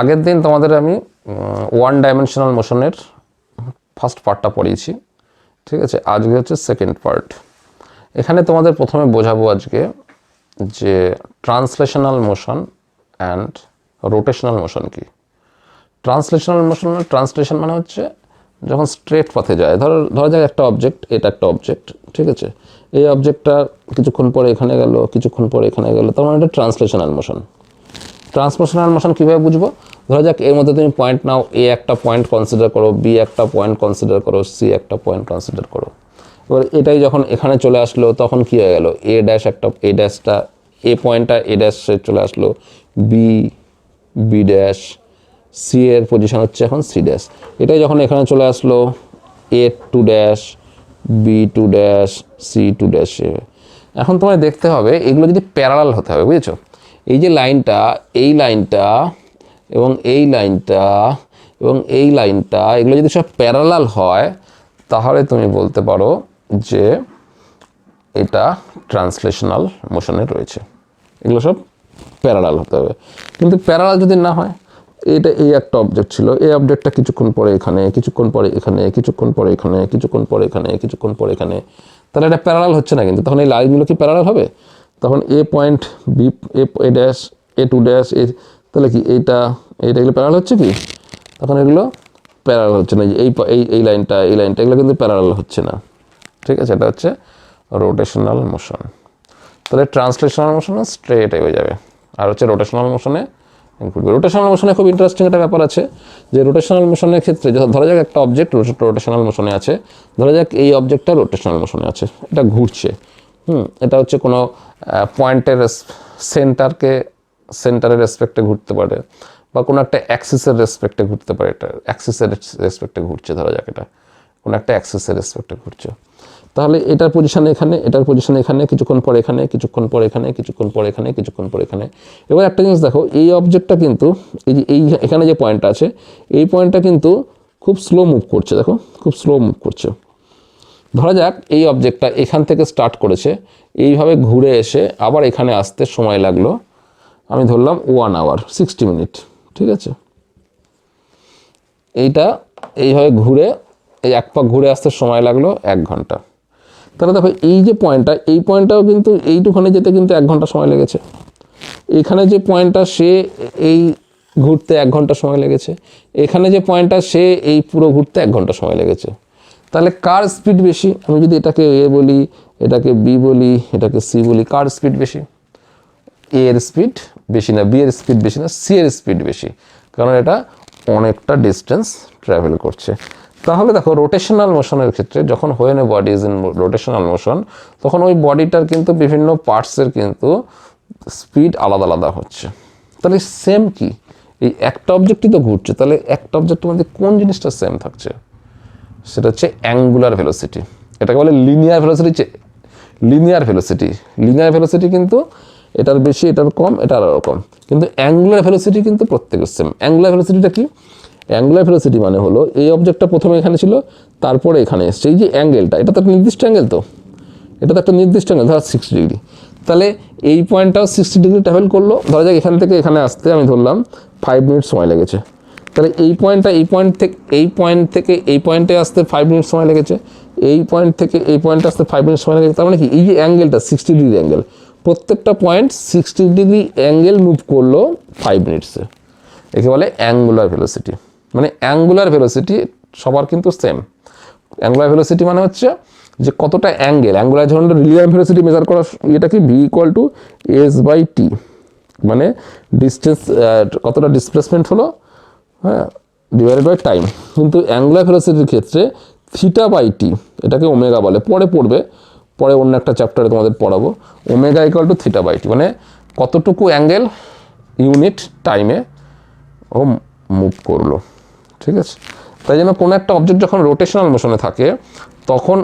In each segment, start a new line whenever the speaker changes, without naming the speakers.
আগের দিন তোমাদের আমি ওয়ান ডাইমেনশনাল মোশনের ফার্স্ট পার্টটা পড়িয়েছি, ঠিক আছে? আজকে হচ্ছে সেকেন্ড পার্ট এখানে তোমাদের প্রথমে বোঝাবো আজকে যে translational motion and rotational motion কি। ট্রান্সলেশনাল মোশন ট্রান্সলেশন মানে হচ্ছে যখন স্ট্রেট পথে যায়। ধরো, ধরা যাক একটা অবজেক্ট এটা একটা অবজেক্ট ঠিক আছে? এই অবজেক্টটা কিছুক্ষণ পরে এখানে গেল, কিছুক্ষণ পরে এখানে গেল, তার মানে এটা ট্রান্সলেশনাল মোশন ট্রান্সলেশনাল মোশন কীভাবে বুঝব? ধরা যাক, এর মধ্যে তুমি পয়েন্ট নাও এ একটা পয়েন্ট কনসিডার করো বি একটা পয়েন্ট কনসিডার করো সি একটা পয়েন্ট কনসিডার করো। এবার এটাই যখন এখানে চলে আসলো, তখন কী হয়ে গেল? এ ড্যাশ একটা এ ড্যাশটা এ পয়েন্টটা এ ড্যাশে চলে আসলো বি বি ড্যাশ সি এর পজিশন হচ্ছে এখন সি ড্যাশ এটাই যখন এখানে চলে আসলো A two dash B two dash C two dash এখন তোমায় দেখতে হবে, এগুলো যদি প্যারালাল হতে হবে, বুঝেছ? এই যে লাইনটা, এই লাইনটা এবং এই লাইনটা এবং এই লাইনটা, এগুলো যদি সব প্যারালাল হয়, তাহলে তুমি বলতে পারো যে এটা ট্রান্সলেশনাল মোশনে রয়েছে। এগুলো সব প্যারালাল হতে হবে। কিন্তু প্যারালাল যদি না হয়, এটা এই একটা অবজেক্ট ছিল। এই অবজেক্টটা কিছুক্ষণ পরে এখানে, কিছুক্ষণ পরে এখানে, কিছুক্ষণ পরে এখানে, কিছুক্ষণ পরে এখানে, কিছুক্ষণ পরে এখানে। তাহলে এটা প্যারালাল হচ্ছে না কিন্তু। তখন এই লাইনগুলো কি প্যারালাল হবে? তখন A point B A A dash A two dash A তাহলে কি এইটা এইটা এগুলো প্যারাল হচ্ছে কি? তখন এগুলো প্যারাল হচ্ছে না। এই এই এই লাইনটা এই লাইনটা এগুলো কিন্তু প্যারাল হচ্ছে না। ঠিক আছে, এটা হচ্ছে রোটেশনাল মোশন তাহলে ট্রান্সলেশনাল মোশনে স্ট্রেট হয়ে যাবে। আর হচ্ছে রোটেশনাল মোশনে ঘুরবে রোটেশনাল মোশনে খুব ইন্টারেস্টিং একটা ব্যাপার আছে যে রোটেশনাল মোশনের ক্ষেত্রে ধরা যাক একটা অবজেক্ট রোটেশনাল মোশনে আছে, ধরা যাক এই অবজেক্টটা রোটেশনাল মোশনে আছে। এটা ঘুরছে। হুম, এটা হচ্ছে কোনো পয়েন্টের সেন্টারকে সেন্টারের রেসপেক্টে ঘুরতে পারে, বা কোনো একটা অ্যাক্সিসের রেসপেক্টে ঘুরতে পারে, এটা অ্যাক্সিসের রেসপেক্টে ঘুরছে, ধরা যাক এটা, কোনো একটা অ্যাক্সিসের রেসপেক্টে ঘুরছে। তাহলে এটার পজিশন এখানে, এটার পজিশন এখানে, কিছুক্ষণ পর এখানে, কিছুক্ষণ পর এখানে, কিছুক্ষণ পর এখানে, কিছুক্ষণ পর এখানে। এবার একটা জিনিস দেখো, এই অবজেক্টটা কিন্তু, এই যে, এই এখানে যে পয়েন্টটা আছে, এই পয়েন্টটা কিন্তু খুব স্লো মুভ করছে, দেখো, খুব স্লো মুভ করছে। ধরা যাক এই অবজেক্টটা এখান থেকে স্টার্ট করেছে, এইভাবে ঘুরে এসে আবার এখানে আসতে সময় লাগল। আমি ধরলাম ওয়ান আওয়ার সিক্সটি মিনিট ঠিক আছে? এইটা এইভাবে ঘুরে, এই এক পাক ঘুরে আসতে সময় লাগল এক ঘণ্টা। তাহলে দেখো এই যে পয়েন্টটা এই পয়েন্টটাও কিন্তু এইটুখানে যেতে কিন্তু এক ঘণ্টা সময় লেগেছে। এখানে যে পয়েন্টটা সে এই ঘুরতে এক ঘণ্টা সময় লেগেছে, এখানে যে পয়েন্টটা সে এই পুরো ঘুরতে এক ঘণ্টা সময় লেগেছে। তাহলে কার স্পিড বেশি? আমি যদি এটাকে এ বলি, এটাকে বি বলি, এটাকে সি বলি, কার স্পিড বেশি? এ এর স্পিড বেশি না বি এর স্পিড বেশি না সি এর স্পিড বেশি। কারণ এটা অনেকটা ডিস্টেন্স ট্রাভেল করছে। তাহলে দেখো রোটেশনাল মোশনের ক্ষেত্রে যখন when a body is in rotational motion তখন ওই বডিটার কিন্তু বিভিন্ন পার্টসের কিন্তু স্পিড আলাদা আলাদা হচ্ছে। তাহলে সেম কি? এই একটা অবজেক্টই তো ঘুরছে, তাহলে একটা অবজেক্টের মধ্যে কোন জিনিসটা সেম থাকছে? সেটা হচ্ছে অ্যাঙ্গুলার ভেলোসিটি এটাকে বলে linear velocity linear velocity linear velocity কিন্তু এটার বেশি, এটার কম এটার আরও কম কিন্তু অ্যাঙ্গুলার ভেলোসিটি কিন্তু প্রত্যেকের সেম অ্যাঙ্গুলার ভেলোসিটিটা কি? অ্যাঙ্গুলার ভেলোসিটি মানে হলো এই অবজেক্টটা প্রথমে এখানে ছিল, তারপরে এখানে এসছে। এই যে অ্যাঙ্গেলটা এটা তো একটা নির্দিষ্ট অ্যাঙ্গেল তো। এটা তো একটা নির্দিষ্ট অ্যাঙ্গেল ধর সিক্সটি ডিগ্রি তাহলে এই পয়েন্টটাও সিক্সটি ডিগ্রি ট্রাভেল করল। ধরা যাক এখান থেকে এখানে আসতে আমি ধরলাম ফাইভ মিনিট সময় লেগেছে। তাহলে এই পয়েন্টটা এই পয়েন্ট থেকে, এই পয়েন্ট থেকে এই পয়েন্টে আসতে ফাইভ মিনিট সময় লেগেছে। এই পয়েন্ট থেকে এই পয়েন্টে আসতে ফাইভ মিনিট সময় লেগেছে। তার মানে কি? এই যে অ্যাঙ্গেলটা সিক্সটি ডিগ্রি অ্যাঙ্গেল প্রত্যেকটা point sixty degree angle move করল ফাইভ মিনিটসে একে বলে অ্যাঙ্গুলার ভেলোসিটি মানে অ্যাঙ্গুলার ভেলোসিটি সবার কিন্তু সেম অ্যাঙ্গুলার ভেলোসিটি মানে হচ্ছে যে কতটা অ্যাঙ্গেল অ্যাঙ্গুলার যখন লিনিয়ার ভেলোসিটি মেজার করা এটা কি? V equal to S by T মানে ডিস্টেন্স কতটা ডিসপ্লেসমেন্ট হলো? হ্যাঁ ডিভাইডেড বাই টাইম কিন্তু অ্যাঙ্গুলার ভেলোসিটির ক্ষেত্রে থিটা বাই টি এটাকে ওমেগা বলে, পরে পড়বে, পরে অন্য একটা চ্যাপ্টারে তোমাদের পড়াবো omega equal to theta by T মানে কতটুকু অ্যাঙ্গেল ইউনিট টাইমে ও মুভ করল, ঠিক আছে? তাই জন্য কোনো একটা অবজেক্ট যখন রোটেশনাল মোশনে থাকে, তখন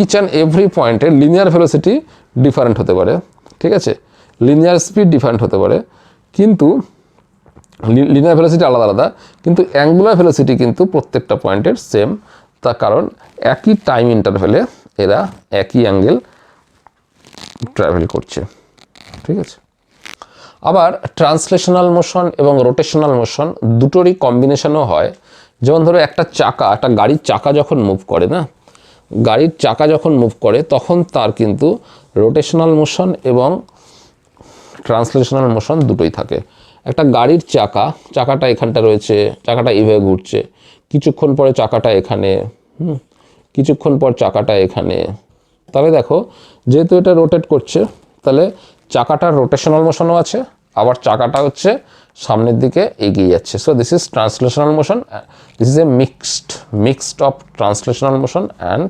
ইচ অ্যান্ড এভরি পয়েন্টে লিনিয়ার ভেলোসিটি ডিফারেন্ট হতে পারে, ঠিক আছে? লিনিয়ার স্পিড ডিফারেন্ট হতে পারে, কিন্তু লিনিয়ার ভেলোসিটি আলাদা আলাদা, কিন্তু অ্যাঙ্গুলার ভেলোসিটি কিন্তু প্রত্যেকটা পয়েন্টের সেম তার কারণ একই টাইম ইন্টারভেলে এরা একই অ্যাঙ্গেল ট্রাভেল করছে। ঠিক আছে? আবার ট্রান্সলেশনাল মোশন এবং রোটেশনাল মোশন দুটোরই কম্বিনেশনও হয়। যেমন ধরো একটা চাকা, একটা গাড়ির চাকা যখন মুভ করে, না? গাড়ির চাকা যখন মুভ করে, তখন তার কিন্তু রোটেশনাল মোশন এবং ট্রান্সলেশনাল মোশন দুটোই থাকে। একটা গাড়ির চাকা চাকাটা এখানটা রয়েছে চাকাটা এইভাবে ঘুরছে। কিছুক্ষণ পরে চাকাটা এখানে হুম, কিছুক্ষণ পর চাকাটা এখানে। তাহলে দেখো যেহেতু এটা রোটেট করছে তাহলে চাকাটার রোটেশনাল মোশনও আছে আবার চাকাটা হচ্ছে সামনের দিকে এগিয়ে যাচ্ছে। So this is translational motion this is a mixed mixed of translational motion and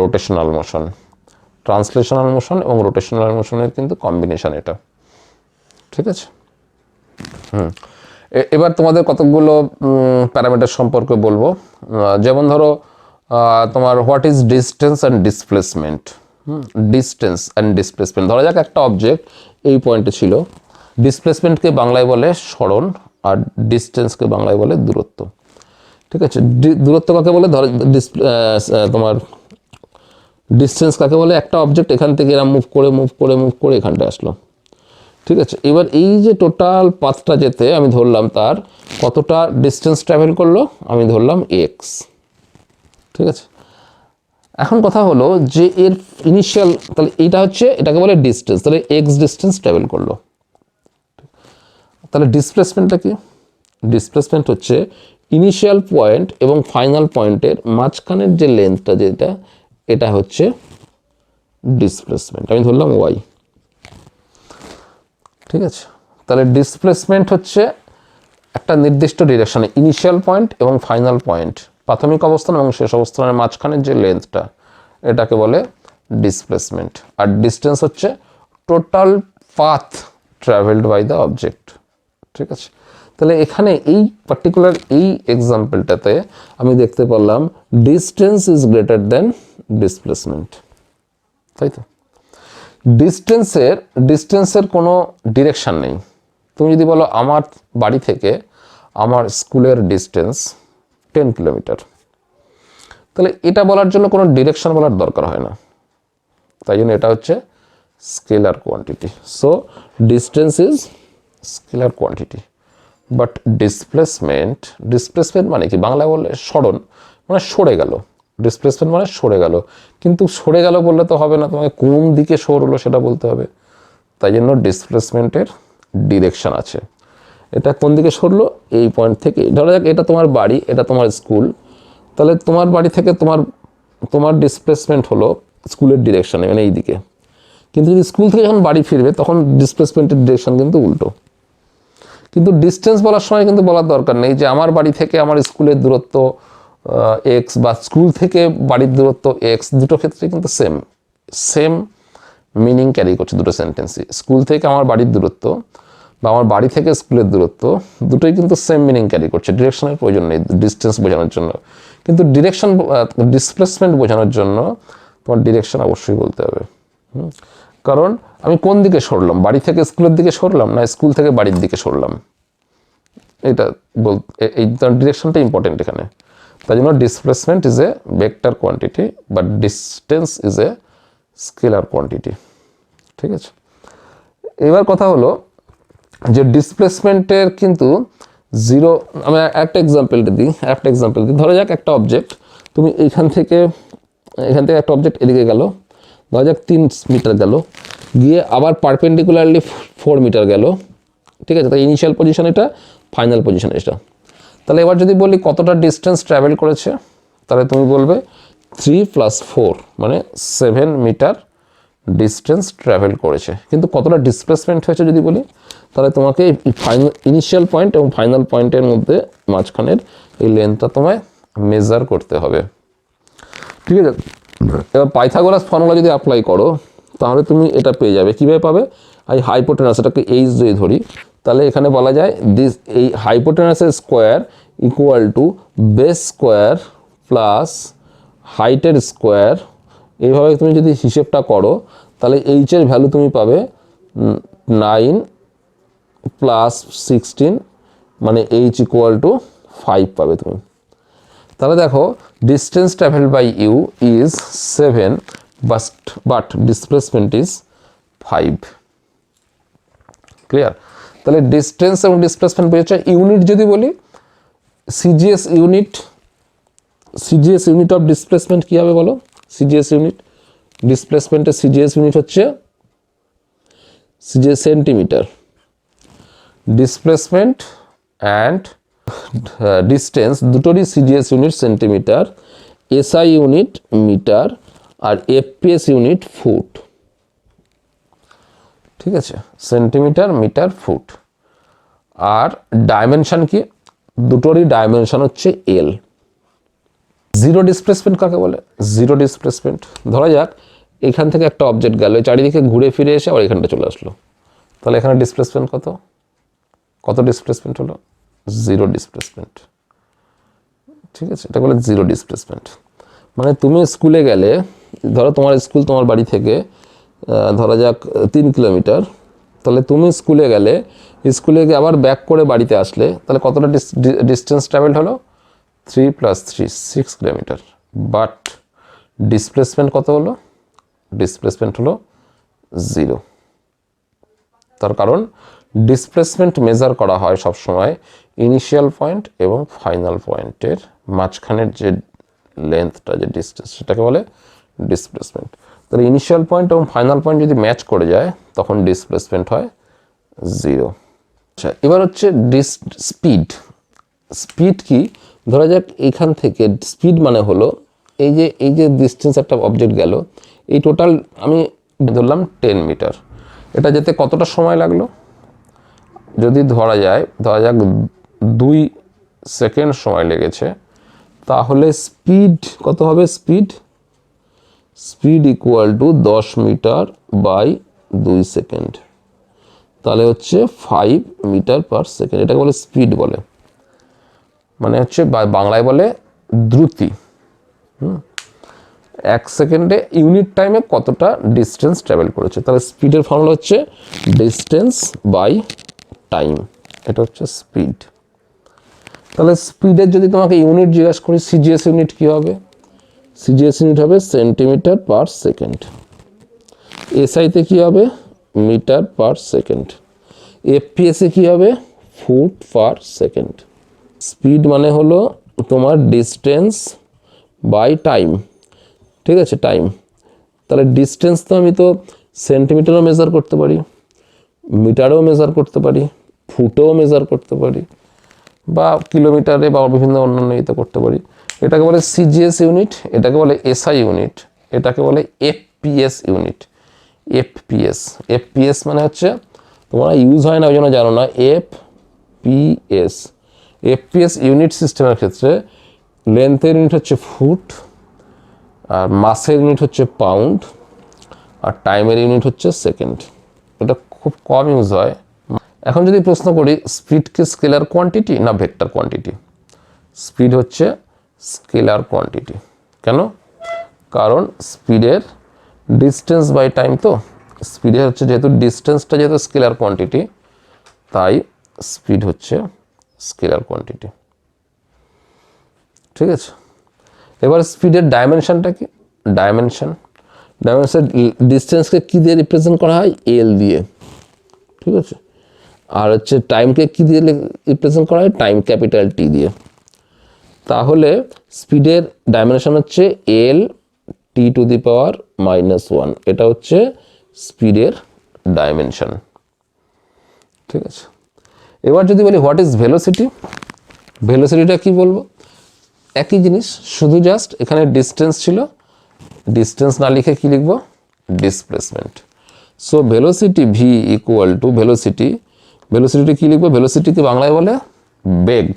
rotational motion translational motion এবং রোটেশনাল মোশনের কিন্তু কম্বিনেশন এটা। ঠিক আছে? হুম। এবার তোমাদের কতগুলো প্যারামিটার সম্পর্কে বলব। যেমন ধরো তোমার what is distance and displacement distance and displacement ধরা যাক একটা অবজেক্ট এই পয়েন্টে ছিল। ডিসপ্লেসমেন্টকে বাংলায় বলে সরণ, আর ডিস্টেন্সকে বাংলায় বলে দূরত্ব। ঠিক আছে? দূরত্ব কাকে বলে? ধর ডিসপ্লে তোমার ডিস্টেন্স কাকে বলে? একটা অবজেক্ট এখান থেকে এরা মুভ করে মুভ করে মুভ করে এখানটা আসলো। ঠিক আছে? এবার এই যে টোটাল পাথটা যেতে আমি ধরলাম তার, কতটা ডিস্টেন্স ট্রাভেল করল? আমি ধরলাম এক্স ঠিক আছে? এখন কথা হলো যে এর ইনিশিয়াল তাহলে এইটা হচ্ছে, এটাকে বলে ডিস্টেন্স তাহলে এক্স ডিস্টেন্স ট্রাভেল করল। তাহলে ডিসপ্লেসমেন্টটা কি? ডিসপ্লেসমেন্ট হচ্ছে ইনিশিয়াল পয়েন্ট এবং ফাইনাল পয়েন্টের মাঝখানের যে লেন্থটা যেটা, এটা হচ্ছে ডিসপ্লেসমেন্ট আমি ধরলাম ওয়াই ঠিক আছে? তাহলে ডিসপ্লেসমেন্ট হচ্ছে একটা নির্দিষ্ট ডিরেকশনে ইনিশিয়াল পয়েন্ট এবং ফাইনাল পয়েন্ট প্রাথমিক অবস্থান এবং শেষ অবস্থানের মাঝখানের যে লেন্থটা এটাকে বলে ডিসপ্লেসমেন্ট আর ডিস্টেন্স হচ্ছে total path travelled by the object ঠিক আছে? তাহলে এখানে এই পার্টিকুলার এই এক্সাম্পলটাতে আমি দেখতে পারলাম distance is greater than displacement তাই তো? ডিস্টেন্সের ডিস্টেন্সের কোনো ডিরেকশন নেই। তুমি যদি বলো আমার বাড়ি থেকে আমার স্কুলের ডিস্টেন্স টেন কিলোমিটার তাহলে এটা বলার জন্য কোনো ডিরেকশন বলার দরকার হয় না। তাই জন্য এটা হচ্ছে scalar quantity so distance is scalar quantity but displacement displacement মানে কি? বাংলায় বললে সরণ মানে সরে গেল। ডিসপ্লেসমেন্ট মানে সরে গেল। কিন্তু সরে গেল বললে তো হবে না, তোমাকে কোন দিকে সরলো সেটা বলতে হবে। তাই জন্য ডিসপ্লেসমেন্টের ডিরেকশন আছে। এটা কোন দিকে সরলো? এই পয়েন্ট থেকে। ধরা যাক, এটা তোমার বাড়ি, এটা তোমার স্কুল তাহলে তোমার বাড়ি থেকে তোমার তোমার ডিসপ্লেসমেন্ট হলো স্কুলের ডিরেকশনে মানে এই দিকে কিন্তু যদি স্কুল থেকে যখন বাড়ি ফিরবে, তখন ডিসপ্লেসমেন্টের ডিরেকশন কিন্তু উল্টো। কিন্তু ডিস্টেন্স বলার সময় কিন্তু বলার দরকার নেই যে আমার বাড়ি থেকে আমার স্কুলের দূরত্ব এক্স বা স্কুল থেকে বাড়ির দূরত্ব এক্স দুটো ক্ষেত্রে কিন্তু সেম সেম মিনিং ক্যারি করছে দুটো সেন্টেন্সই স্কুল থেকে আমার বাড়ির দূরত্ব বা আমার বাড়ি থেকে স্কুলের দূরত্ব, দুটোই কিন্তু সেম মিনিং ক্যারি করছে। ডিরেকশনের প্রয়োজন নেই ডিস্টেন্স বোঝানোর জন্য। কিন্তু ডিরেকশন ডিসপ্লেসমেন্ট বোঝানোর জন্য তোমার ডিরেকশন অবশ্যই বলতে হবে। কারণ আমি কোন দিকে সরলাম? বাড়ি থেকে স্কুলের দিকে সরলাম না স্কুল থেকে বাড়ির দিকে সরলাম? এটা বল এই ডিরেকশনটা ইম্পর্টেন্ট এখানে। তাই জন্য displacement is a vector quantity but distance is a scalar quantity ঠিক আছে? এবার কথা হলো যে ডিসপ্লেসমেন্টের কিন্তু জিরো আমি একটা এক্সাম্পল দিই, একটা এক্সাম্পল দিই। ধরা যাক একটা অবজেক্ট তুমি এখান থেকে এখান থেকে একটা অবজেক্ট এদিকে গেল, ধরা যাক তিন মিটার গেল, গিয়ে আবার পারপেন্ডিকুলারলি ফোর মিটার গেল। ঠিক আছে? তাই ইনিশিয়াল পজিশন এটা ফাইনাল পজিশন এটা। তাহলে এবার যদি বলি কতটা ডিস্টেন্স ট্রাভেল করেছে তাহলে তুমি বলবে থ্রি প্লাস ফোর মানে সেভেন মিটার ডিস্টেন্স ট্রাভেল করেছে। কিন্তু কতটা ডিসপ্লেসমেন্ট হয়েছে যদি বলি তাহলে তোমাকে ফাইনাল ইনিশিয়াল পয়েন্ট এবং ফাইনাল পয়েন্টের মধ্যে মাঝখানের এই লেন্থটা তোমায় মেজার করতে হবে। ঠিক আছে? এবার পাইথাগোরাস ফর্মুলা যদি অ্যাপ্লাই করো তাহলে তুমি এটা পেয়ে যাবে। কীভাবে পাবে? এই হাইপোটেনাস এটাকে এইচ দিয়ে ধরি, তাহলে এখানে বলা যায় দিস এই হাইপোটেনাসের square equal to base square plus হাইটের স্কোয়ার এইভাবে তুমি যদি হিসেবটা করো, তাহলে এইচের ভ্যালু তুমি পাবে নাইন প্লাস সিক্সটিন মানে এইচ ইকুয়াল টু ফাইভ পাবে তুমি। তাহলে দেখো distance travel by you is seven but but displacement is five clear তাহলে ডিস্টেন্স এবং ডিসপ্লেসমেন্ট বুঝেছে? ইউনিট যদি বলি CGS unit CGS unit of displacement কী হবে বলো? সিজিএস ইউনিট ডিসপ্লেসমেন্টের সিজিএস ইউনিট হচ্ছে CGS centimetre displacement and distance দুটোরই CGS unit centimetre SI unit metre আর এফপিএস ইউনিট ফুট ঠিক আছে? সেন্টিমিটার মিটার ফুট আর ডাইমেনশন কি? দুটোরই ডাইমেনশন হচ্ছে এল জিরো ডিসপ্লেসমেন্ট কাকে বলে? জিরো ডিসপ্লেসমেন্ট ধরা যাক, এখান থেকে একটা অবজেক্ট গেল চারিদিকে ঘুরে ফিরে এসে আবার এখানটা চলে আসলো। তাহলে এখানে ডিসপ্লেসমেন্ট কত? কত ডিসপ্লেসমেন্ট হলো? জিরো ডিসপ্লেসমেন্ট ঠিক আছে? এটা বলে জিরো ডিসপ্লেসমেন্ট মানে তুমি স্কুলে গেলে, ধরো তোমার স্কুল তোমার বাড়ি থেকে ধরা যাক তিন কিলোমিটার। তাহলে তুমি স্কুলে গেলে, স্কুলে গিয়ে আবার ব্যাক করে বাড়িতে আসলে, তাহলে কতটা ডিস্টেন্স ট্রাভেল হলো? Three plus three six kilometre but displacement কত হলো? ডিসপ্লেসমেন্ট হলো জিরো তার কারণ ডিসপ্লেসমেন্ট মেজার করা হয় সবসময় ইনিশিয়াল পয়েন্ট এবং ফাইনাল পয়েন্টের মাঝখানের যে লেন্থটা যে ডিস্টেন্স সেটাকে বলে ডিসপ্লেসমেন্ট তাহলে ইনিশিয়াল পয়েন্ট এবং ফাইনাল পয়েন্ট যদি ম্যাচ করে যায়, তখন ডিসপ্লেসমেন্ট হয় জিরো আচ্ছা এবার হচ্ছে ডিস স্পিড স্পিড কি? ধরা যাক এখান থেকে স্পিড মানে হলো এই যে এই যে ডিস্টেন্স একটা অবজেক্ট গেল, এই টোটাল আমি ধরলাম টেন মিটার এটা যেতে কতটা সময় লাগল? যদি ধরা যায়, ধরা যাক দুই সেকেন্ড সময় লেগেছে, তাহলে স্পিড কত হবে? স্পিড স্পিড ইকুয়াল টু দশ মিটার বাই দুই সেকেন্ড। তাহলে হচ্ছে ফাইভ মিটার পার সেকেন্ড এটাকে বলে স্পিড বলে। মানে হচ্ছে বাংলায় বলে দ্রুতি। এক সেকেন্ডে ইউনিট টাইমে কতটা ডিস্টেন্স ট্রাভেল করেছে? তাহলে স্পিডের ফর্মুলা হচ্ছে ডিস্টেন্স বাই টাইম এটা হচ্ছে স্পিড তাহলে স্পিডের যদি তোমাকে ইউনিট জিজ্ঞাসা করি সিজিএস ইউনিট কী হবে? সিজিএস ইউনিট হবে সেন্টিমিটার পার সেকেন্ড। এসআইতে কী হবে? Metre per second. এফপিএসে কী হবে? Foot per second. স্পিড মানে হলো তোমার ডিস্টেন্স বাই টাইম। ঠিক আছে, টাইম। তাহলে ডিস্টেন্স তো আমি তো সেন্টিমিটারও মেজার করতে পারি, মিটারেও মেজার করতে পারি, ফুটেও মেজার করতে পারি, বা কিলোমিটারে বা বিভিন্ন অন্যান্য ইতে করতে পারি। এটাকে বলে সিজিএস ইউনিট এটাকে বলে এসআই ইউনিট এটাকে বলে এফপিএস ইউনিট এফপিএস এফপিএস মানে হচ্ছে তোমরা ইউজ হয় না, ওই জন্য জানো না এফ পিএস এফপিএস ইউনিট সিস্টেমের ক্ষেত্রে লেন্থের ইউনিট হচ্ছে ফুট আর মাসের ইউনিট হচ্ছে পাউন্ড আর টাইমের ইউনিট হচ্ছে সেকেন্ড এটা খুব কম ইউজ হয়। এখন যদি প্রশ্ন করি স্পিডকে স্কেলার কোয়ান্টিটি না ভেক্টর কোয়ান্টিটি স্পিড হচ্ছে স্কেলার কোয়ান্টিটি। কেন? কারণ স্পিডের ডিস্টেন্স বাই টাইম তো, স্পিডের হচ্ছে যেহেতু ডিস্টেন্সটা যেহেতু স্কেলার কোয়ান্টিটি, তাই স্পিড হচ্ছে স্কেলার কোয়ান্টিটি। ঠিক আছে? এবার স্পিডের ডাইমেনশনটা কি? ডাইমেনশন। ডাইমেনশন ডিস্টেন্সকে কী দিয়ে রিপ্রেজেন্ট করা হয়? এল দিয়ে। ঠিক আছে? আর হচ্ছে টাইমকে কী দিয়ে রিপ্রেজেন্ট করা হয়? টাইম ক্যাপিটাল টি দিয়ে। তাহলে স্পিডের ডাইমেনশন হচ্ছে L T to the power minus one এটা হচ্ছে স্পিডের ডাইমেনশন। ঠিক আছে? এবার যদি বলি হোয়াট ইজ ভেলোসিটি ভেলোসিটিটা কি বলব? একই জিনিস, শুধু জাস্ট এখানে ডিস্টেন্স ছিল। ডিস্টেন্স না লিখে কি লিখব? Displacement so velocity V equal to velocity velocity কি লিখব? ভেলোসিটিকে বাংলায় বলে বেগ।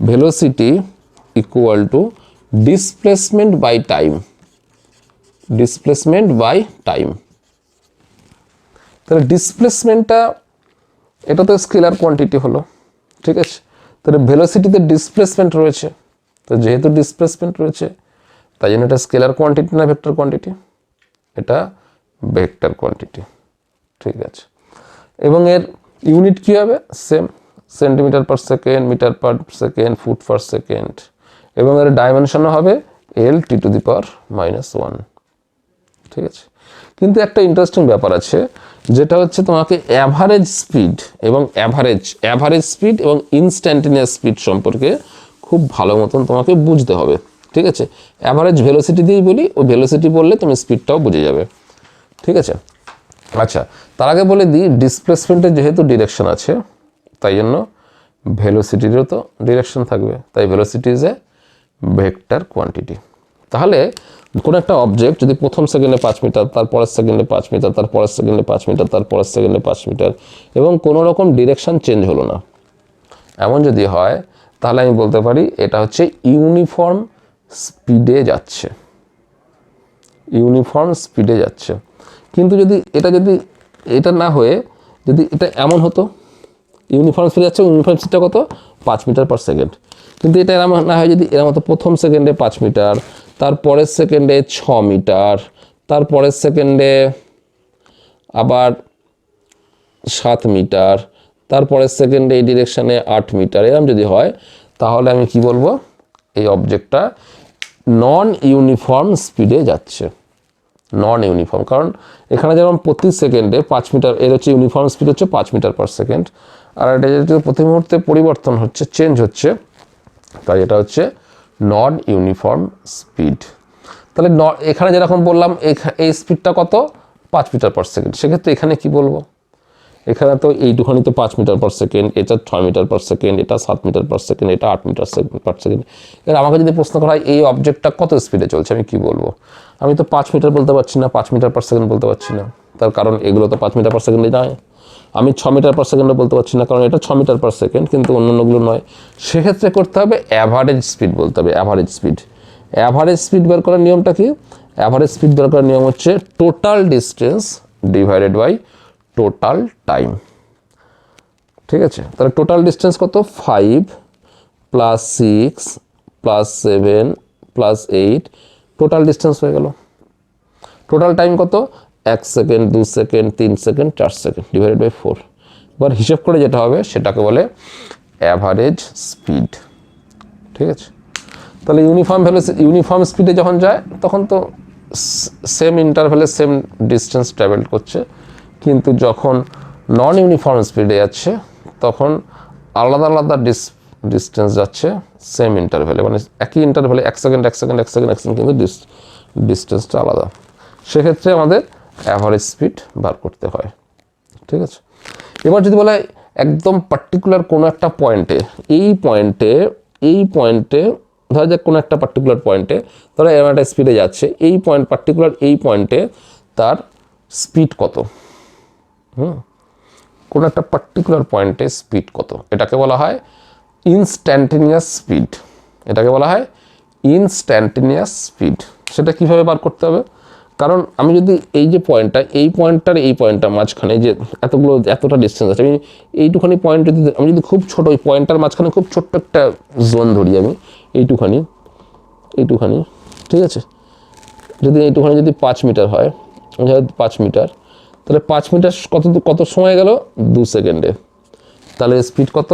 Velocity equal to displacement by time displacement by time তাহলে ডিসপ্লেসমেন্টটা এটা তো স্কেলার কোয়ান্টিটি হলো, ঠিক আছে? তাহলে ভেলোসিটিতে ডিসপ্লেসমেন্ট রয়েছে। তো যেহেতু ডিসপ্লেসমেন্ট রয়েছে, তাই জন্য এটা স্কেলার কোয়ান্টিটি না ভেক্টর কোয়ান্টিটি এটা ভেক্টর কোয়ান্টিটি ঠিক আছে? এবং এর ইউনিট কী হবে? Same centimetre per second metre per second foot per second এবং এর ডাইমেনশনও হবে L T to the power minus one ঠিক আছে? কিন্তু একটা ইন্টারেস্টিং ব্যাপার আছে, যেটা হচ্ছে তোমাকে অ্যাভারেজ স্পিড এবং অ্যাভারেজ অ্যাভারেজ স্পিড এবং ইনস্ট্যান্টেনিয়াস স্পিড সম্পর্কে খুব ভালো মতন তোমাকে বুঝতে হবে। ঠিক আছে? অ্যাভারেজ ভেলোসিটি দিয়েই বলি, ও ভেলোসিটি বললে তুমি স্পিডটাও বুঝে যাবে। ঠিক আছে? আচ্ছা তার আগে বলে দিই ডিসপ্লেসমেন্টের যেহেতু ডিরেকশন আছে তাই জন্য ভেলোসিটিরও তো ডিরেকশন থাকবে। তাই velocity is a vector quantity তাহলে কোনো একটা অবজেক্ট যদি প্রথম সেকেন্ডে পাঁচ মিটার তারপরের সেকেন্ডে পাঁচ মিটার তারপরের সেকেন্ডে পাঁচ মিটার তারপরের সেকেন্ডে পাঁচ মিটার এবং কোনো রকম ডিরেকশন চেঞ্জ হলো না। এমন যদি হয়, তাহলে আমি বলতে পারি এটা হচ্ছে ইউনিফর্ম স্পিডে যাচ্ছে। ইউনিফর্ম স্পিডে যাচ্ছে। কিন্তু যদি এটা যদি, এটা না হয়ে যদি এটা এমন হতো ইউনিফর্ম স্পিড যাচ্ছে ইউনিফর্ম স্পিডটা কত? পাঁচ মিটার পার সেকেন্ড কিন্তু এটা এরম না হয় যদি এরম হতো প্রথম সেকেন্ডে পাঁচ মিটার তারপরের সেকেন্ডে ছ মিটার তারপরের সেকেন্ডে আবার সাত মিটার তারপরের সেকেন্ডে এই ডিরেকশানে আট মিটার এরম যদি হয়, তাহলে আমি কি বলব? এই অবজেক্টটা নন ইউনিফর্ম স্পিডে যাচ্ছে। নন ইউনিফর্ম কারণ এখানে যেমন প্রতি সেকেন্ডে পাঁচ মিটার এর হচ্ছে ইউনিফর্ম স্পিড হচ্ছে পাঁচ মিটার পার সেকেন্ড আর এটা যেহেতু প্রতি মুহূর্তে পরিবর্তন হচ্ছে চেঞ্জ হচ্ছে, তাই এটা হচ্ছে নন ইউনিফর্ম স্পিড তাহলে ন- এখানে যেরকম বললাম এই স্পিডটা কত? পাঁচ মিটার পার সেকেন্ড সেক্ষেত্রে এখানে কি বলব? এখানে তো এইটুখানি তো পাঁচ মিটার পার সেকেন্ড এটা ছয় মিটার পার সেকেন্ড এটা সাত মিটার পার সেকেন্ড এটা আট মিটার পার সেকেন্ড এবার আমাকে যদি প্রশ্ন করা হয়, এই অবজেক্টটা কত স্পিডে চলছে, আমি কি বলব? আমি তো পাঁচ মিটার বলতে পারছি না, পাঁচ মিটার পার সেকেন্ড বলতে পারছি না। তার কারণ এগুলো তো পাঁচ মিটার পার সেকেন্ডে যায় আমি ছ মিটার পার সেকেন্ডও বলতে পারছি না, কারণ এটা ছ মিটার পার সেকেন্ড কিন্তু অন্যান্যগুলো নয়। সেক্ষেত্রে করতে হবে অ্যাভারেজ স্পিড বলতে হবে অ্যাভারেজ স্পিড অ্যাভারেজ স্পিড বের করার নিয়মটা কি? অ্যাভারেজ স্পিড বের করার নিয়ম হচ্ছে total distance divided by total time ঠিক আছে? তাহলে টোটাল ডিস্টেন্স কত? Five plus six plus seven plus eight total distance হয়ে গেল। টোটাল টাইম কত? এক সেকেন্ড, দু সেকেন্ড, তিন সেকেন্ড, চার সেকেন্ড ডিভাইডেড বাই ফোর এবার হিসেব করে যেটা হবে, সেটাকে বলে অ্যাভারেজ স্পিড ঠিক আছে? তাহলে ইউনিফর্ম ভ্যালু ইউনিফর্ম স্পিডে যখন যায়, তখন তো সেম ইন্টারভ্যালে সেম ডিস্টেন্স ট্রাভেল করছে। কিন্তু যখন নন ইউনিফর্ম স্পিডে যাচ্ছে, তখন আলাদা আলাদা ডিস ডিস্টেন্স যাচ্ছে সেম ইন্টারভ্যালে মানে একই ইন্টারভ্যালে এক সেকেন্ড এক সেকেন্ড এক সেকেন্ড এক সেকেন্ড, কিন্তু ডিস্টেন্সটা আলাদা। সেক্ষেত্রে আমাদের অ্যাভারেজ স্পিড বার করতে হয়, ঠিক আছে? এবার যদি বলা একদম পার্টিকুলার কোনো একটা পয়েন্টে এই পয়েন্টে এই পয়েন্টে ধরা যাক কোনো একটা পার্টিকুলার পয়েন্টে ধরো এরকম একটা স্পিডে যাচ্ছে, এই পয়েন্ট পার্টিকুলার এই পয়েন্টে তার স্পিড কত? হুম? কোনো একটা পার্টিকুলার পয়েন্টে স্পিড কত? এটাকে বলা হয় ইনস্ট্যান্টেনিয়াস স্পিড এটাকে বলা হয় ইনস্ট্যান্টেনিয়াস স্পিড সেটা কীভাবে বার করতে হবে? কারণ আমি যদি এই যে পয়েন্টটা এই পয়েন্টটার এই পয়েন্টটা মাঝখানে যে এতগুলো, এতটা ডিস্টেন্স আছে, আমি এইটুখানি পয়েন্ট যদি, আমি যদি খুব ছোটো ওই পয়েন্টটার মাঝখানে খুব ছোট্ট একটা জোন ধরি আমি, এইটুখানি এইটুখানি, ঠিক আছে? যদি এইটুখানি যদি পাঁচ মিটার হয় পাঁচ মিটার, তাহলে পাঁচ মিটার কত কত সময় গেল? দু সেকেন্ডে। তাহলে স্পিড কত?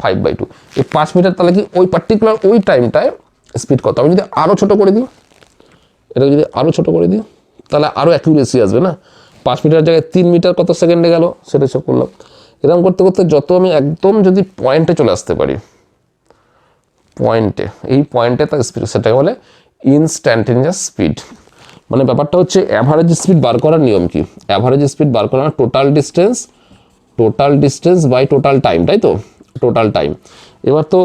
ফাইভ বাই টু এই পাঁচ মিটার তাহলে কি ওই পার্টিকুলার ওই টাইমটায় স্পিড কত? আমি যদি আরও ছোটো করে দিই এটা যদি আরও ছোট করে দিই, তাহলে আরও অ্যাকিউরেসি আসবে না? পাঁচ মিটার জায়গায় তিন মিটার কত সেকেন্ডে গেল? সেটা সব করলাম। এরকম করতে করতে যত আমি একদম যদি পয়েন্টে চলে আসতে পারি পয়েন্টে এই পয়েন্টে তার স্পিড সেটাকে বলে ইনস্ট্যান্টেনিয়াস স্পিড মানে ব্যাপারটা হচ্ছে অ্যাভারেজ স্পিড বার করার নিয়ম কি? অ্যাভারেজ স্পিড বার করার total distance total distance by total time তাই তো? টোটাল টাইম এবার তো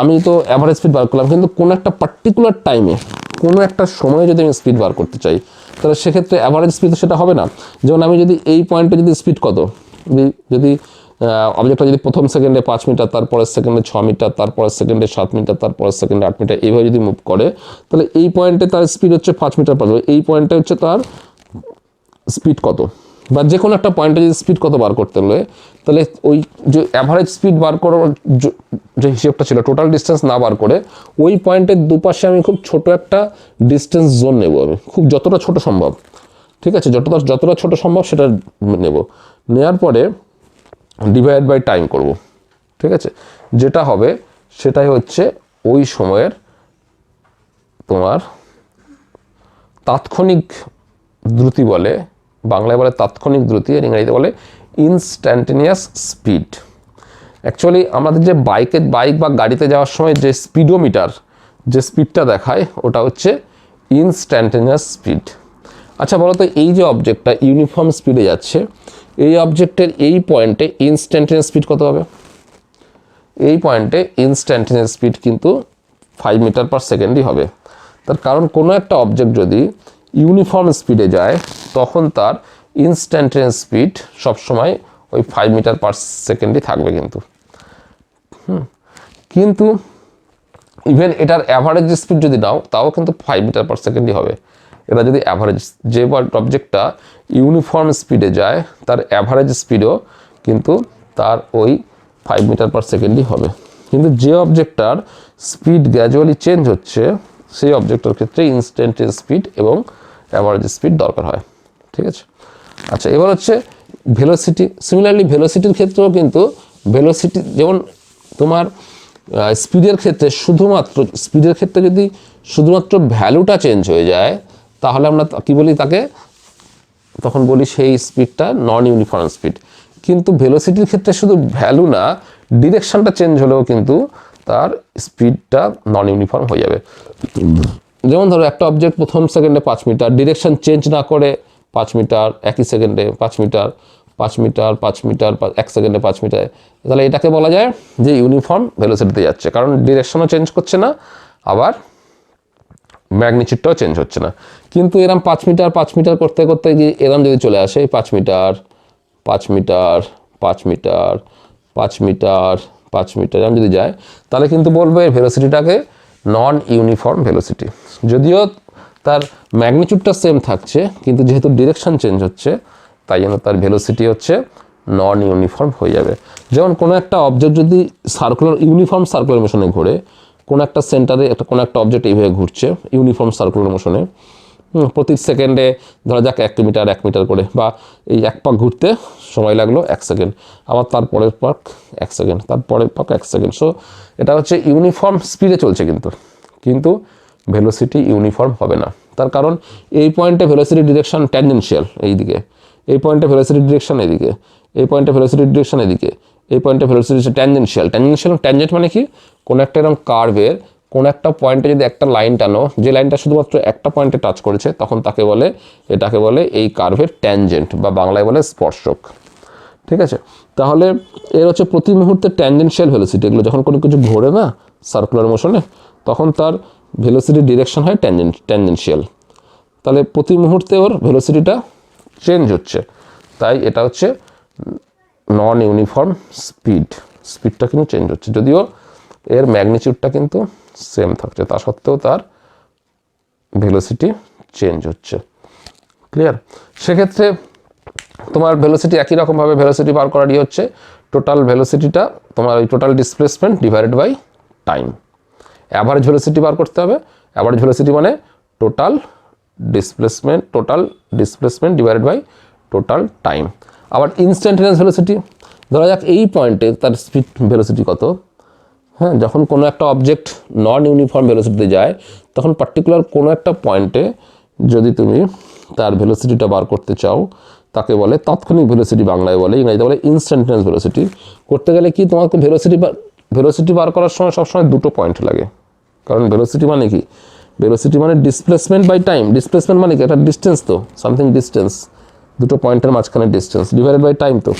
আমি তো অ্যাভারেজ স্পিড বার করলাম, কিন্তু কোনো একটা পার্টিকুলার টাইমে কোনো একটা সময়ে যদি আমি স্পিড বার করতে চাই, তাহলে সেক্ষেত্রে অ্যাভারেজ স্পিড সেটা হবে না। যেমন আমি যদি এই পয়েন্টে যদি স্পিড কত? যদি অবজেক্টটা যদি প্রথম সেকেন্ডে পাঁচ মিটার, তারপরের সেকেন্ডে ছ মিটার, তারপরের সেকেন্ডে সাত মিটার, তারপরের সেকেন্ডে আট মিটার, এইভাবে যদি মুভ করে, তাহলে এই পয়েন্টে তার স্পিড হচ্ছে পাঁচ মিটার পার, এই পয়েন্টে হচ্ছে তার স্পিড কত? বা যে কোনো একটা পয়েন্টে যদি স্পিড কত বার করতে হলে, তাহলে ওই যে অ্যাভারেজ স্পিড বার করার যে হিসেবটা ছিল টোটাল ডিস্টেন্স না বার করে, ওই পয়েন্টের দুপাশে আমি খুব ছোট একটা ডিস্টেন্স জোন নেব আমি। খুব যতটা ছোট সম্ভব। ঠিক আছে? যতটা যতটা ছোট সম্ভব সেটা নেব। নেওয়ার পরে ডিভাইড বাই টাইম করব। ঠিক আছে? যেটা হবে সেটাই হচ্ছে ওই সময়ের তোমার তাৎক্ষণিক দ্রুতি বলে বাংলায় বলে তাৎক্ষণিক দ্রুতি আর ইংরেজিতে বলে ইনস্ট্যান্টেনিয়াস স্পিড অ্যাকচুয়ালি আমাদের যে বাইকে বাইক বা গাড়িতে যাওয়ার সময় যে স্পিডোমিটার যে স্পিডটা দেখায়, ওটা হচ্ছে ইনস্ট্যান্টেনিয়াস স্পিড আচ্ছা বলো তো এই যে অবজেক্টটা ইউনিফর্ম স্পিডে যাচ্ছে, এই অবজেক্টের এই পয়েন্টে ইনস্ট্যান্টেনিয়াস স্পিড কত হবে? এই পয়েন্টে ইনস্ট্যান্টেনিয়াস স্পিড কিন্তু ফাইভ মিটার পার সেকেন্ডই হবে। তার কারণ কোনো একটা অবজেক্ট যদি ইউনিফর্ম স্পিডে যায়, তখন তার ইনস্ট্যান্টেনিয়াস স্পিড সবসময় ওই ফাইভ মিটার পার সেকেন্ডই থাকবে কিন্তু। কিন্তু ইভেন এটার অ্যাভারেজ স্পিড যদি নাও, তাও কিন্তু ফাইভ মিটার পার সেকেন্ডই হবে। এটা যদি অ্যাভারেজ যে অবজেক্টটা ইউনিফর্ম স্পিডে যায়, তার অ্যাভারেজ স্পিডও কিন্তু তার ওই ফাইভ মিটার পার সেকেন্ডই হবে। কিন্তু যে অবজেক্টটার স্পিড গ্র্যাজুয়ালি চেঞ্জ হচ্ছে, সেই অবজেক্টটার ক্ষেত্রে ইনস্ট্যান্টের স্পিড এবং অ্যাভারেজ স্পিড দরকার হয়, ঠিক আছে? আচ্ছা এবার হচ্ছে ভেলোসিটি সিমিলারলি ভেলোসিটির ক্ষেত্রেও কিন্তু ভেলোসিটি যেমন তোমার স্পিডের ক্ষেত্রে শুধুমাত্র স্পিডের ক্ষেত্রে যদি শুধুমাত্র ভ্যালুটা চেঞ্জ হয়ে যায়, তাহলে আমরা কি বলি তাকে? তখন বলি সেই স্পিডটা নন ইউনিফর্ম স্পিড কিন্তু ভেলোসিটির ক্ষেত্রে শুধু ভ্যালু না ডিরেকশনটা চেঞ্জ হলেও কিন্তু তার স্পিডটা নন ইউনিফর্ম হয়ে যাবে। যেমন ধরো একটা অবজেক্ট প্রথম সেকেন্ডে পাঁচ মিটার ডিরেকশন চেঞ্জ না করে পাঁচ মিটার একই সেকেন্ডে পাঁচ মিটার পাঁচ মিটার পাঁচ মিটার এক সেকেন্ডে পাঁচ মিটার তাহলে এটাকে বলা যায় যে ইউনিফর্ম ভেলোসিটিতে যাচ্ছে কারণ ডিরেকশনও চেঞ্জ করছে না আবার ম্যাগনিচিউডটাও চেঞ্জ হচ্ছে না কিন্তু এরম পাঁচ মিটার পাঁচ মিটার করতে করতে গিয়ে এরম যদি চলে আসে পাঁচ মিটার পাঁচ মিটার পাঁচ মিটার পাঁচ মিটার পাঁচ মিটার এরম যদি যায় তাহলে কিন্তু বলবে ভেলোসিটিটাকে নন ইউনিফর্ম ভেলোসিটি যদিও তার ম্যাগনিচিউডটা সেম থাকছে, কিন্তু যেহেতু ডিরেকশন চেঞ্জ হচ্ছে, তাই জন্য তার ভেলোসিটি হচ্ছে নন ইউনিফর্ম হয়ে যাবে। যেমন কোনো একটা অবজেক্ট যদি সার্কুলার ইউনিফর্ম সার্কুলার মোশনে ঘোরে, কোনো একটা সেন্টারে একটা, কোনো একটা অবজেক্ট এইভাবে ঘুরছে ইউনিফর্ম সার্কুলার মোশনে প্রতি সেকেন্ডে ধরা যাক এক মিটার এক মিটার করে বা এই এক পাক ঘুরতে সময় লাগল এক সেকেন্ড আবার তারপরের পাক এক সেকেন্ড তারপরের পাক এক সেকেন্ড সো এটা হচ্ছে ইউনিফর্ম স্পিডে চলছে কিন্তু। কিন্তু ভেলোসিটি ইউনিফর্ম হবে না। তার কারণ এই পয়েন্টে ভেলোসিটি ডিরেকশন ট্যানজেনশিয়াল এইদিকে। এই পয়েন্টে ভেলোসিটি ডিরেকশন এদিকে এই পয়েন্টে ভেলোসিটি ডিরেকশন এদিকে এই পয়েন্টে ভেলোসিটি হচ্ছে ট্যানজেনশিয়াল ট্যানজেনশিয়াল ট্যানজেন্ট মানে কি? কোনো একটা এরকম কার্ভের কোনো একটা পয়েন্টে যদি একটা লাইন টানো, যে লাইনটা শুধুমাত্র একটা পয়েন্টে টাচ করেছে, তখন তাকে বলে, এটাকে বলে এই কার্ভের ট্যানজেন্ট বা বাংলায় বলে স্পর্শক। ঠিক আছে? তাহলে এর হচ্ছে প্রতি মুহূর্তে ট্যানজেনশিয়াল ভেলোসিটি এগুলো যখন কোনো কিছু ঘোরে না সার্কুলার মোশনে তখন তার ভেলোসিটি ডিরেকশন হয় ট্যানজেন্ট ট্যানজেনশিয়াল তাহলে প্রতি মুহূর্তে ওর ভেলোসিটিটা চেঞ্জ হচ্ছে। তাই এটা হচ্ছে নন ইউনিফর্ম স্পিড স্পিডটা কিন্তু চেঞ্জ হচ্ছে। যদিও এর ম্যাগনিচিউডটা কিন্তু সেম থাকছে। তা সত্ত্বেও তার ভেলোসিটি চেঞ্জ হচ্ছে। ক্লিয়ার সেক্ষেত্রে তোমার ভেলোসিটি একই রকমভাবে ভেলোসিটি বার করারই হচ্ছে। টোটাল ভেলোসিটিটা তোমার ওই total displacement divided by time average velocity বার করতে হবে। অ্যাভারেজ ভেলোসিটি মানে total displacement total displacement divided by total time আবার ইনস্ট্যান্টেনিয়াস ভেলোসিটি ধরা যাক এই পয়েন্টে তার স্পিড ভেলোসিটি কত? হ্যাঁ যখন কোনো একটা অবজেক্ট নন ইউনিফর্ম ভেলোসিটিতে যায়, তখন পার্টিকুলার কোনো একটা পয়েন্টে যদি তুমি তার ভেলোসিটিটা বার করতে চাও, তাকে বলে তাৎক্ষণিক ভেলোসিটি বাংলায় বলে, ইংরেজিতে বলে ইনস্ট্যান্টেনিয়াস ভেলোসিটি করতে গেলে কি তোমাকে ভেলোসিটি ভেলোসিটি বার করার সময় সবসময় দুটো পয়েন্ট লাগে। কারণ ভেলোসিটি মানে কি? ভেলোসিটি মানে ডিসপ্লেসমেন্ট বাই টাইম ডিসপ্লেসমেন্ট মানে কি? একটা ডিস্টেন্স তো সামথিং ডিস্টেন্স দুটো পয়েন্টের মাঝখানে ডিস্টেন্স ডিভাইডেড বাই টাইম তো।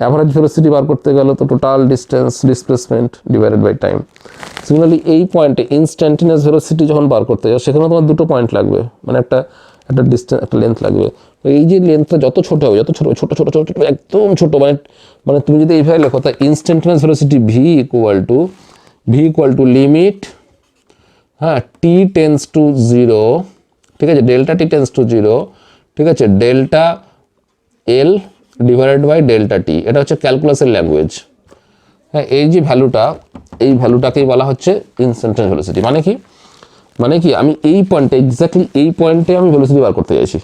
অ্যাভারেজ ভেলোসিটি বার করতে গেলে তো total distance displacement divided by time similarly এই পয়েন্টে ইনস্ট্যান্টিনিয়াস ভেলোসিটি যখন বার করতে যাও সেখানে তোমার দুটো পয়েন্ট লাগবে। মানে একটা একটা ডিস্টেন্স একটা লেন্থ লাগবে। এই যে লেন্থটা যত ছোটো হবে, যত ছোটো ছোটো ছোটো ছোটো, ছোট, একদম ছোটো মানে মানে তুমি যদি এইভাবে লেখো তা instantaneous velocity V equal to V equal to limit হ্যাঁ টি টেন্স টু জিরো ঠিক আছে? Delta T tends to zero ঠিক আছে? Delta L divided by delta T এটা হচ্ছে ক্যালকুলাসের ল্যাঙ্গুয়েজ হ্যাঁ এই যে ভ্যালুটা এই ভ্যালুটাকেই বলা হচ্ছে ইনস্ট্যান্টাস ভেলোসিটি মানে কি? মানে কি, আমি এই পয়েন্টে এক্স্যাক্টলি এই পয়েন্টে আমি ভেলোসিটি বার করতে চাইছি।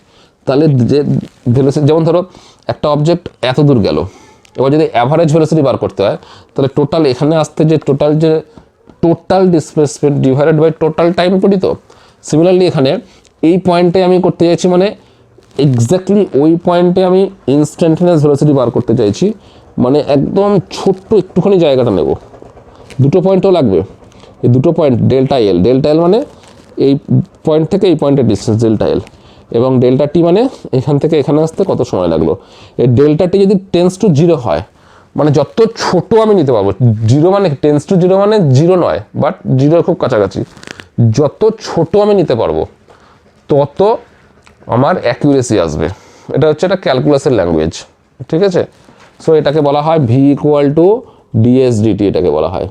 তাহলে যে ভেলোসিটি যেমন ধরো, একটা অবজেক্ট এত দূর গেল। এবার যদি অ্যাভারেজ ভেলোসিটি বার করতে হয়, তাহলে টোটাল এখানে আসতে যে টোটাল যে total displacement divided by total time করি তো? সিমিলারলি এখানে এই পয়েন্টে আমি করতে চাইছি মানে এক্স্যাক্টলি ওই পয়েন্টে আমি ইনস্ট্যান্টেনিয়াস ভেলোসিটি বার করতে চাইছি। মানে একদম ছোট্ট একটুখানি জায়গাটা নেব। দুটো পয়েন্টও লাগবে। এই দুটো point delta L delta L মানে এই পয়েন্ট থেকে এই পয়েন্টের ডিস্টেন্স ডেল্টা এল এবং ডেল্টা টি মানে এখান থেকে এখানে আসতে কত সময় লাগল? এই ডেল্টা টি যদি টেন্স টু জিরো হয় মানে যত ছোট আমি নিতে পারব জিরো মানে টেন্স টু জিরো মানে জিরো নয় বাট জিরোর খুব কাছাকাছি। যত ছোট আমি নিতে পারব, তত আমার অ্যাকিউরেসি আসবে। এটা হচ্ছে একটা ক্যালকুলাসের ল্যাঙ্গুয়েজ ঠিক আছে? সো এটাকে বলা হয় ভি ইকুয়াল টু ডিএসডিটি এটাকে বলা হয়?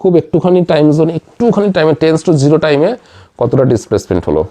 খুব একটুখানি টাইম জোন একটুখানি টাইমে টেন্স টু জিরো টাইমে কতটা ডিসপ্লেসমেন্ট হলো?